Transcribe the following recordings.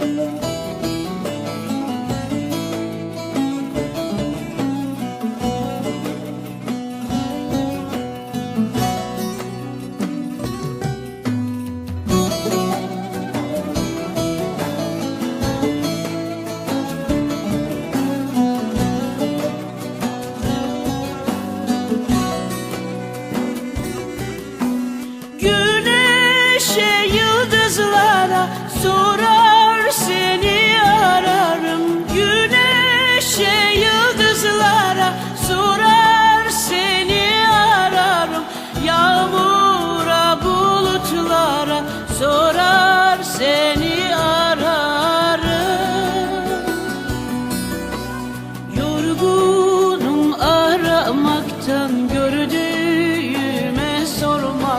love.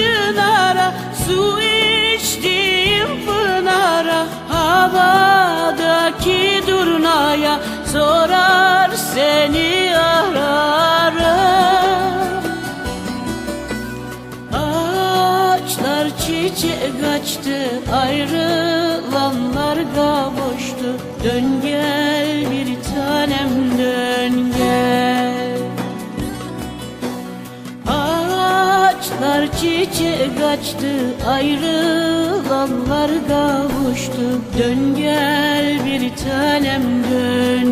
çınara Su içtiğim pınara Havadaki durnaya Sorar seni ararım. Ağaçlar çiçek açtı Ayrılanlar kavuştu Dön gel Ağaçlar çiçek açtı Ayrılanlar kavuştu. Dön gel bir tanem dön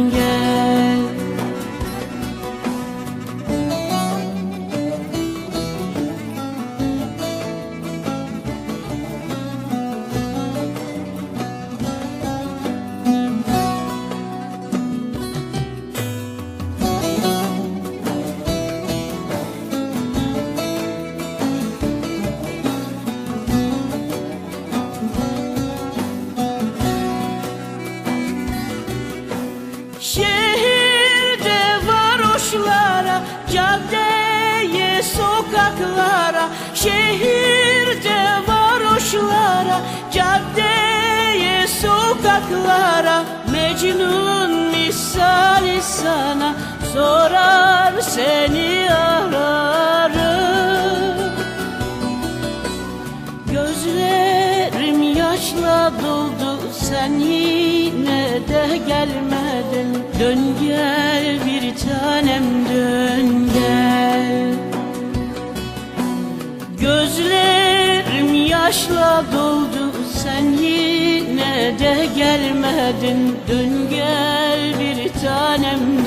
sokaklara Şehirde varoşlara, caddeye, sokaklara Mecnun misali sana sorar seni ararım. Gözlerim yaşla doldu sen yine de gelmedin. Dön gel bir tanem dön gel Gözlerim yaşla doldu sen yine de gelmedin. Dön gel bir tanem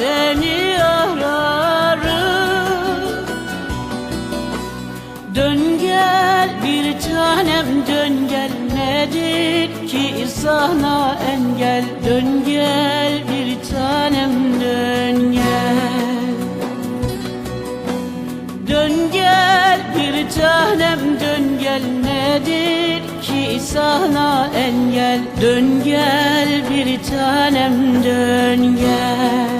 seni ararım. Dön gel bir tanem dön gel. Nedir ki sana engel? Dön gel bir tanem dön gel. Dön gel bir tanem dön gel. Nedir ki sana engel? Dön gel bir tanem dön gel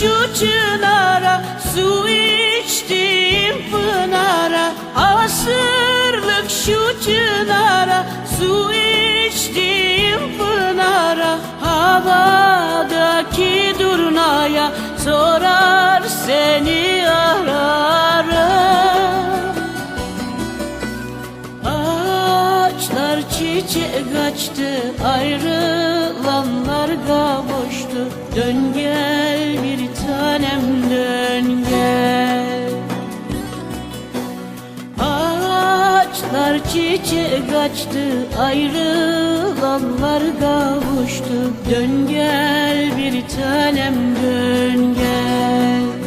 şu çınara Su içtiğim pınara. Asırlık şu çınara Su içtiğim pınara. Havadaki durnaya Sorar seni ararım çiçek açtı Ayrılanlar kavuştu. Dön gel bir tanem dön gel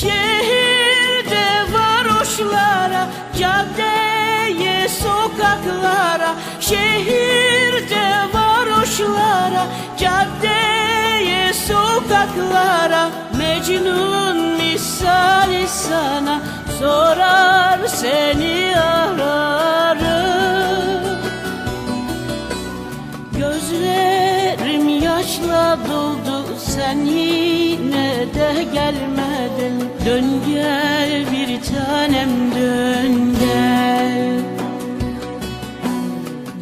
Şehirde varoşlara, caddeye, sokaklara Şehirde varoşlara, caddeye, sokaklara. Mecnun misali sana sorar seni ararım. Gözlerim yaşla doldu sen yine de gelmedin Dön gel bir tanem dön gel.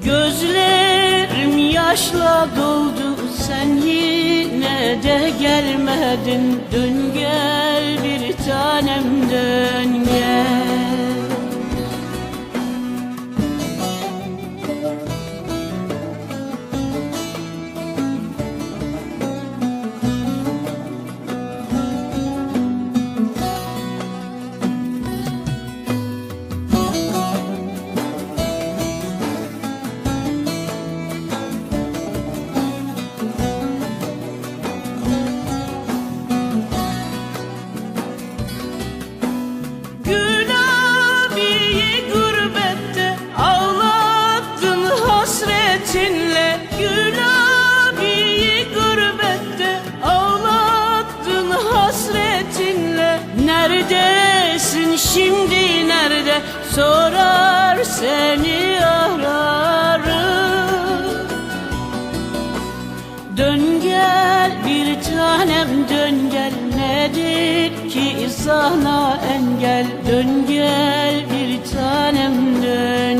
Gözlerim yaşla doldu sen yine de gelmedin. Dön gel bir tanem dön gel Günabiyi gurbette ağlattın hasretinle. Günabiyi gurbette ağlattın hasretinle. Neredesin şimdi nerede? Sorar seni ararım. Dön gel bir tanem dön gel ki sana engel Dön gel bir tanem dön